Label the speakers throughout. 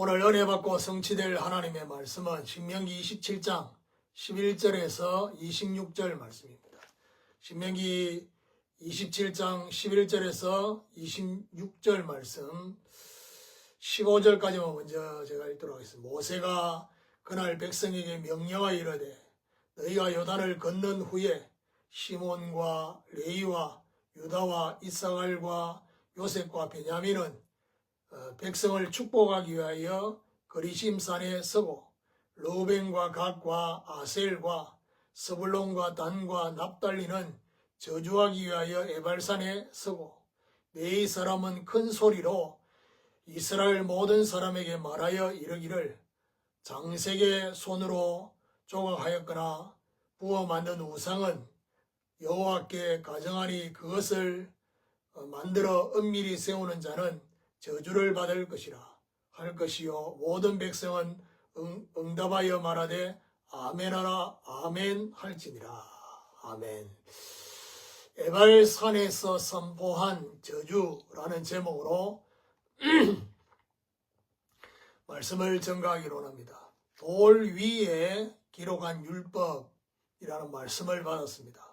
Speaker 1: 오늘 은혜 받고 성취될 하나님의 말씀은 신명기 27장 11절에서 26절 말씀입니다. 신명기 27장 11절에서 26절 말씀 15절까지만 먼저 제가 읽도록 하겠습니다. 모세가 그날 백성에게 명령하여 이르되 너희가 요단을 건넌 후에 시몬과 레이와 유다와 이사갈과 요셉과 베냐민은 어, 백성을 축복하기 위하여 그리심산에 서고 로벤과 gad과 아셀과 스불론과 단과 납달리는 저주하기 위하여 에발산에 서고 네 사람은 큰 소리로 이스라엘 모든 사람에게 말하여 이르기를 장색의 손으로 조각하였거나 부어 만든 우상은 여호와께 가정하니 그것을 어, 만들어 은밀히 세우는 자는 저주를 받을 것이라 할 것이요 모든 백성은 응, 응답하여 말하되 아멘하라 아멘 할지니라 아멘 에발산에서 선포한 저주라는 제목으로 말씀을 전가하기로 합니다. 돌 위에 기록한 율법이라는 말씀을 받았습니다.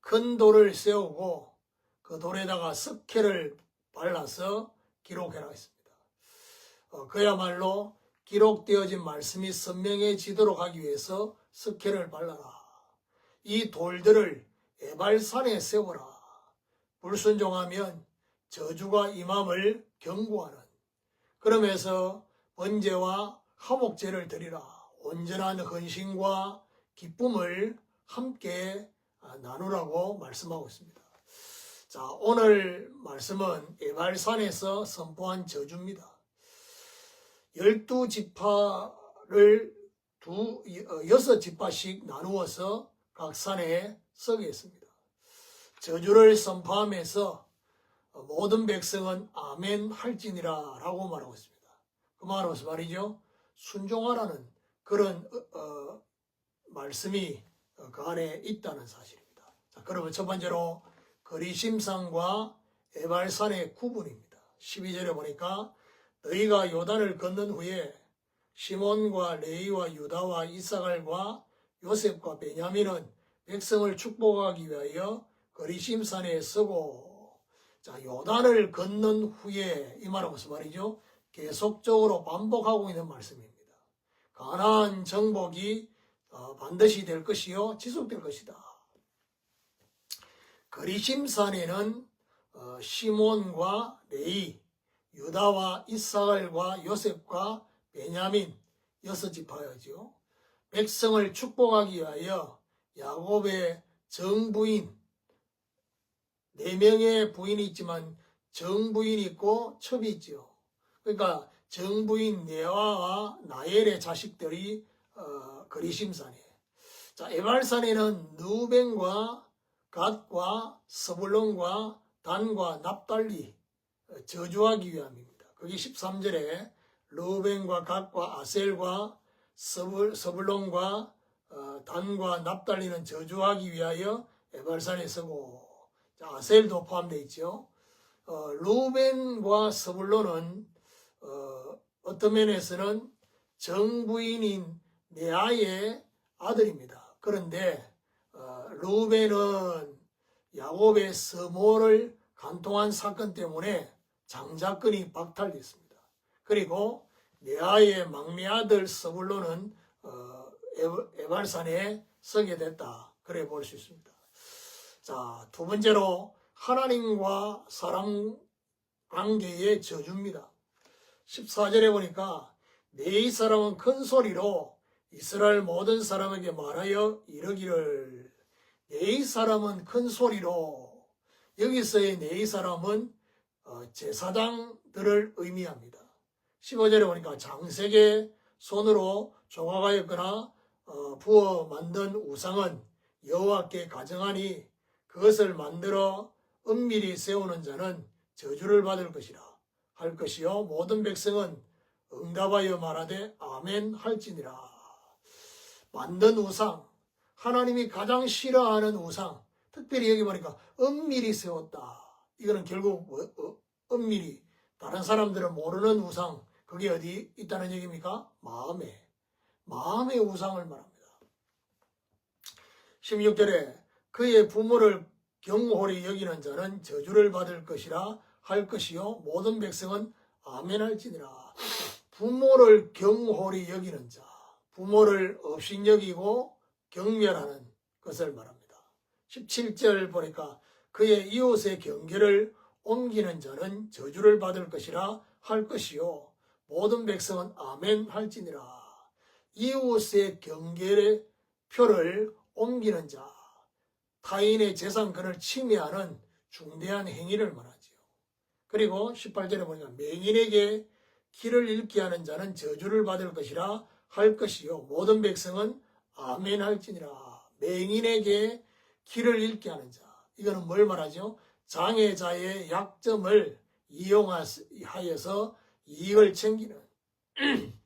Speaker 1: 큰 돌을 세우고 그 돌에다가 석회를 발라서 기록해라 했습니다. 어, 그야말로 기록되어진 말씀이 선명해지도록 하기 위해서 석회를 발라라. 이 돌들을 에발산에 세워라. 불순종하면 저주가 임함을 경고하는 그러면서 번제와 화목제를 드리라. 온전한 헌신과 기쁨을 함께 아, 나누라고 말씀하고 있습니다. 자, 오늘 말씀은 에발산에서 선포한 저주입니다. 열두 지파를 두, 어, 여섯 지파씩 나누어서 각 산에 서게 했습니다. 저주를 선포하면서 모든 백성은 아멘 할지니라 라고 말하고 있습니다. 그 무슨 말이죠? 순종하라는 그런 어, 어, 말씀이 어, 그 안에 있다는 사실입니다. 자, 그러면 첫 번째로 거리심산과 에발산의 구분입니다. 12절에 보니까 너희가 요단을 건넌 후에 시몬과 레이와 유다와 이사갈과 요셉과 베냐민은 백성을 축복하기 위하여 거리심산에 서고 자 요단을 건넌 후에 이 말은 무슨 말이죠? 계속적으로 반복하고 있는 말씀입니다. 가나안 정복이 어, 반드시 될 것이요 지속될 것이다. 그리심산에는 어, 시몬과 레이, 유다와 이사갈과 요셉과 베냐민 여섯 지파였죠. 백성을 축복하기 위하여 야곱의 정부인 네 명의 부인이 있지만 정부인이 있고 첩이 있죠. 그러니까 정부인 네아와 나엘의 자식들이 어, 그리심산이에요. 자 에발산에는 누벤과 갓과 서불론과 단과 납달리 어, 저주하기 위함입니다. 그게 13절에 루벤과 갓과 아셀과 서불, 서불론과 어, 단과 납달리는 저주하기 위하여 에발산에 서고 자, 아셀도 포함되어 있죠. 어, 루벤과 서불론은 어, 어떤 면에서는 정부인인 네아의 아들입니다. 그런데 어, 루벤은 야곱의 서모를 간통한 사건 때문에 장자권이 박탈됐습니다. 그리고 네아의 막내 아들 서불로는 어, 에- 에발산에 서게 됐다. 그래 볼 수 있습니다. 자, 두 번째로 하나님과 사람 관계의 저주입니다. 14절에 보니까 네 사람은 큰 소리로 이스라엘 모든 사람에게 말하여 이르기를 네 사람은 큰 소리로 여기서의 네 사람은 어, 제사장들을 의미합니다. 15절에 보니까 장색의 손으로 조각하였거나 어, 부어 만든 우상은 여호와께 가정하니 그것을 만들어 은밀히 세우는 자는 저주를 받을 것이라 할 것이요 모든 백성은 응답하여 말하되 아멘 할지니라 만든 우상 하나님이 가장 싫어하는 우상 특별히 여기 보니까 은밀히 세웠다 이거는 결국 뭐, 어, 은밀히 다른 사람들은 모르는 우상 그게 어디 있다는 얘기입니까? 마음에. 마음의 우상을 말합니다. 16절에 그의 부모를 경홀히 여기는 자는 저주를 받을 것이라 할 것이요 모든 백성은 아멘 할지니라. 부모를 경홀히 여기는 자, 부모를 업신여기고 경멸하는 것을 말합니다. 17절 보니까 그의 이웃의 경계를 옮기는 자는 저주를 받을 것이라 할 것이요 모든 백성은 아멘 할지니라. 이웃의 경계의 표를 옮기는 자, 타인의 재산권을 침해하는 중대한 행위를 말하지요. 그리고 18절에 보니까 맹인에게 길을 잃게 하는 자는 저주를 받을 것이라 할 것이요 모든 백성은 아멘 할지니라. 맹인에게 길을 잃게 하는 자. 이거는 뭘 말하죠? 장애자의 약점을 이용하여서 이익을 챙기는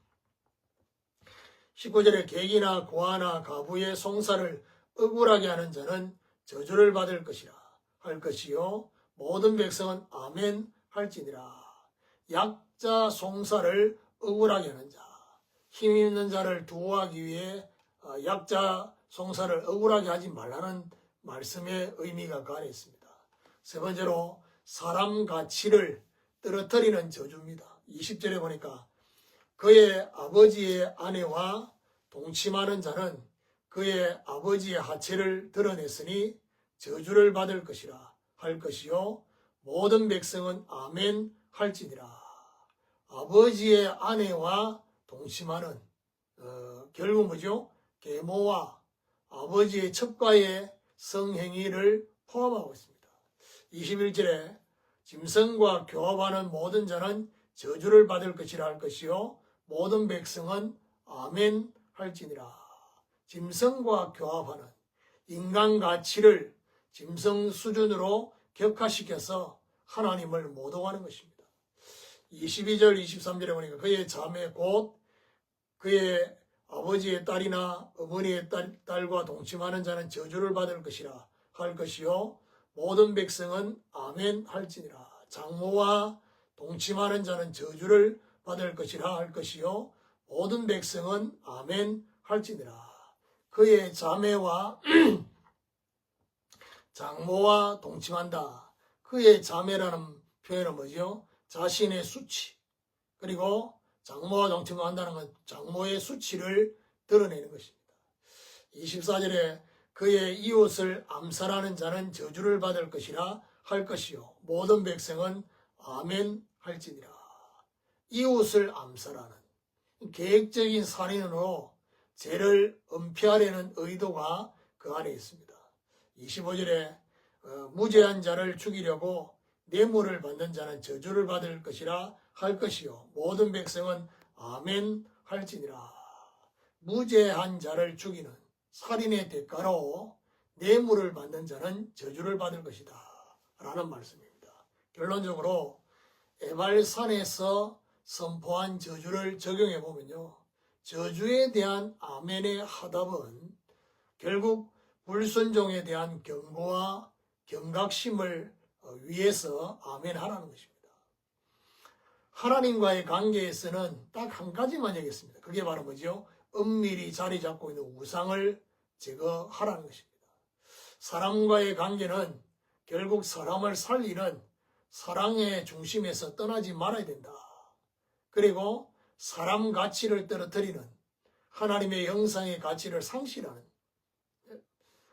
Speaker 1: 19절에 객이나 고아나 가부의 송사를 억울하게 하는 자는 저주를 받을 것이라 할 것이요 모든 백성은 아멘 할지니라 약자 송사를 억울하게 하는 자 힘 있는 자를 두어하기 위해 어, 약자 송사를 억울하게 하지 말라는 말씀의 의미가 가려 있습니다. 세 번째로 사람 가치를 떨어뜨리는 저주입니다. 20절에 보니까 그의 아버지의 아내와 동침하는 자는 그의 아버지의 하체를 드러냈으니 저주를 받을 것이라 할 것이요 모든 백성은 아멘 할지니라 아버지의 아내와 동침하는 어, 결국 뭐죠? 계모와 아버지의 첩과의 성행위를 포함하고 있습니다. 21절에 짐승과 교합하는 모든 자는 저주를 받을 것이라 할 것이요 모든 백성은 아멘 할지니라. 짐승과 교합하는 인간 가치를 짐승 수준으로 격화시켜서 하나님을 모독하는 것입니다. 22절, 23절에 보니까 그의 자매 곧 그의 아버지의 딸이나 어머니의 딸, 딸과 동침하는 자는 저주를 받을 것이라 할 것이요. 모든 백성은 아멘 할지니라. 장모와 동침하는 자는 저주를 받을 것이라 할 것이요. 모든 백성은 아멘 할지니라. 그의 자매와 장모와 동침한다. 그의 자매라는 표현은 뭐죠? 자신의 수치. 그리고 장모와 동침한다는 건 장모의 수치를 드러내는 것입니다. 24절에 그의 이웃을 암살하는 자는 저주를 받을 것이라 할 것이요 모든 백성은 아멘 할지니라. 이웃을 암살하는 계획적인 살인으로 죄를 은폐하려는 의도가 그 안에 있습니다. 25절에 어, 무죄한 자를 죽이려고 뇌물을 받는 자는 저주를 받을 것이라 할 것이요 모든 백성은 아멘 할지니라. 무죄한 자를 죽이는 살인의 대가로 뇌물을 받는 자는 저주를 받을 것이다. 라는 말씀입니다. 결론적으로 에발산에서 선포한 저주를 적용해 보면요. 저주에 대한 아멘의 하답은 결국 불순종에 대한 경고와 경각심을 위해서 아멘 하라는 것입니다. 하나님과의 관계에서는 딱 한 가지만 얘기했습니다. 그게 바로 뭐죠? 은밀히 자리 잡고 있는 우상을 제거하라는 것입니다. 사람과의 관계는 결국 사람을 살리는 사랑의 중심에서 떠나지 말아야 된다. 그리고 사람 가치를 떨어뜨리는 하나님의 형상의 가치를 상실하는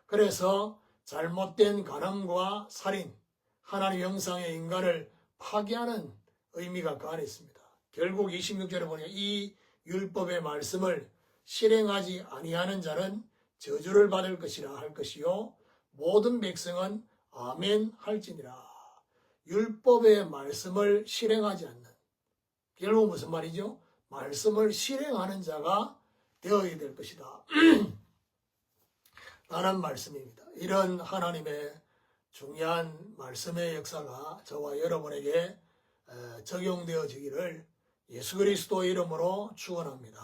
Speaker 1: 그래서 잘못된 가늠과 살인, 하나님 형상의 인간을 파괴하는 의미가 그 안에 있습니다. 결국 26절에 보니까 이 율법의 말씀을 실행하지 아니하는 자는 저주를 받을 것이라 할 것이요 모든 백성은 아멘 할지니라. 율법의 말씀을 실행하지 않는 결국 무슨 말이죠? 말씀을 실행하는 자가 되어야 될 것이다. 라는 말씀입니다. 이런 하나님의 중요한 말씀의 역사가 저와 여러분에게 적용되어지기를 예수 그리스도의 이름으로 축원합니다.